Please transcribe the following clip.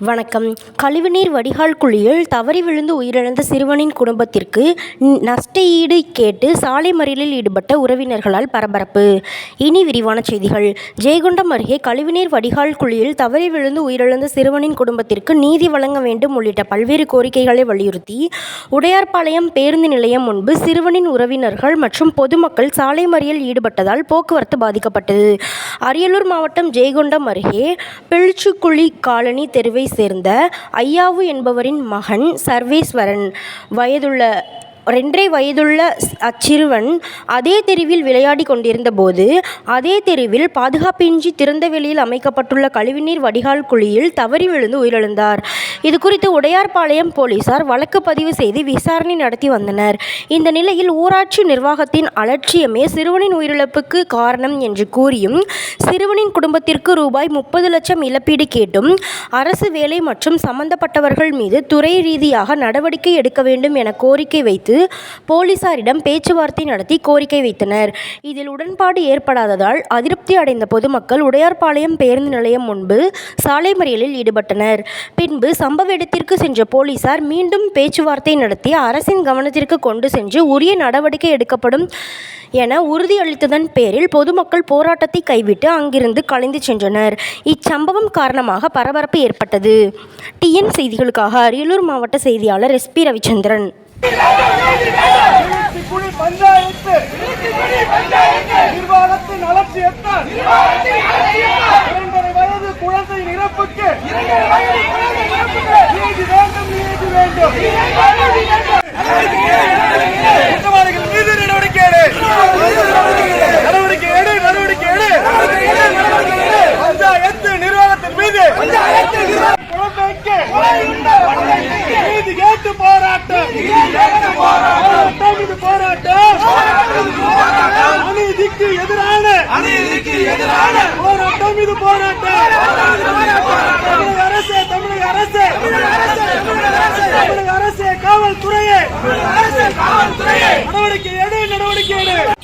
வணக்கம். கழிவுநீர் வடிகால் குழியில் தவறி விழுந்து உயிரிழந்த சிறுவனின் குடும்பத்திற்கு நஷ்ட ஈடு கேட்டு சாலை மறியலில் ஈடுபட்ட உறவினர்களால் பரபரப்பு. இனி விரிவான செய்திகள். ஜெயங்கொண்டம் அருகே கழிவுநீர் வடிகால் குழியில் தவறி விழுந்து உயிரிழந்த சிறுவனின் குடும்பத்திற்கு நீதி வழங்க வேண்டும் உள்ளிட்ட பல்வேறு கோரிக்கைகளை வலியுறுத்தி உடையார்பாளையம் பேருந்து நிலையம் முன்பு சிறுவனின் உறவினர்கள் மற்றும் பொதுமக்கள் சாலை மறியல் ஈடுபட்டதால் போக்குவரத்து பாதிக்கப்பட்டது. அரியலூர் மாவட்டம் ஜெயங்கொண்டம் அருகே பிள்ச்சுக்குழி காலனி தெருவை சேர்ந்த ஐயாவு என்பவரின் மகன் சர்வேஸ்வரன். வயதுள்ள ரெண்டரை வயதுள்ள அச்சிறுவன் அதே தெருவில் விளையாடி கொண்டிருந்த போது அதே தெருவில் பாதுகாப்பின்றி திறந்த வெளியில் அமைக்கப்பட்டுள்ள கழிவுநீர் வடிகால் குழியில் தவறி விழுந்து உயிரிழந்தார். இது குறித்து உடையார்பாளையம் போலீசார் வழக்கு பதிவு செய்து விசாரணை நடத்தி வந்தனர். இந்த நிலையில் ஊராட்சி நிர்வாகத்தின் அலட்சியமே சிறுவனின் உயிரிழப்புக்கு காரணம் என்று கூறியும் சிறுவனின் குடும்பத்திற்கு ரூபாய் முப்பது லட்சம் இழப்பீடு கேட்டும் அரசு வேலை மற்றும் சம்பந்தப்பட்டவர்கள் மீது துறை ரீதியாக நடவடிக்கை எடுக்க வேண்டும் என கோரிக்கை வைத்து போலீசாரிடம் பேச்சுவார்த்தை நடத்தி கோரிக்கை வைத்தனர். இதில் உடன்பாடு ஏற்படாததால் அதிருப்தி அடைந்த பொதுமக்கள் உடையார்பாளையம் பேருந்து நிலையம் முன்பு சாலை மறியலில் ஈடுபட்டனர். பின்பு சம்பவ இடத்திற்கு சென்ற போலீசார் மீண்டும் பேச்சுவார்த்தை நடத்தி அரசின் கவனத்திற்கு கொண்டு சென்று உரிய நடவடிக்கை எடுக்கப்படும் என உறுதியளித்ததன் பேரில் பொதுமக்கள் போராட்டத்தை கைவிட்டு அங்கிருந்து கலைந்து சென்றனர். இச்சம்பவம் காரணமாக பரபரப்பு ஏற்பட்டது. டிஎன் செய்திகளுக்காக அரியலூர் மாவட்ட செய்தியாளர் எஸ்பி ரவிச்சந்திரன். குழி பஞ்சாயத்து. நிர்வாகத்தின் அலட்சியத்தால் இரண்டரை வயது குழந்தை இறப்புக்கு. நீதி வேண்டும் நீதி வேண்டும் குற்றவாளிகள் மீது நடவடிக்கை எடு நடவடிக்கை எடு நடவடிக்கை எடு பஞ்சாயத்து நிர்வாகத்தின் மீது குழந்தைக்கு நீதி கேட்டு போராட்டம். போராட்டம். இது போராட்டம். அநீதிக்கு எதிரான அநீதிக்கு எதிரான போராட்டம் இது போராட்டம். தமிழக அரசு தமிழக அரசு. தமிழக அரசு காவல்துறையே. நடவடிக்கை எடு நடவடிக்கை எடு.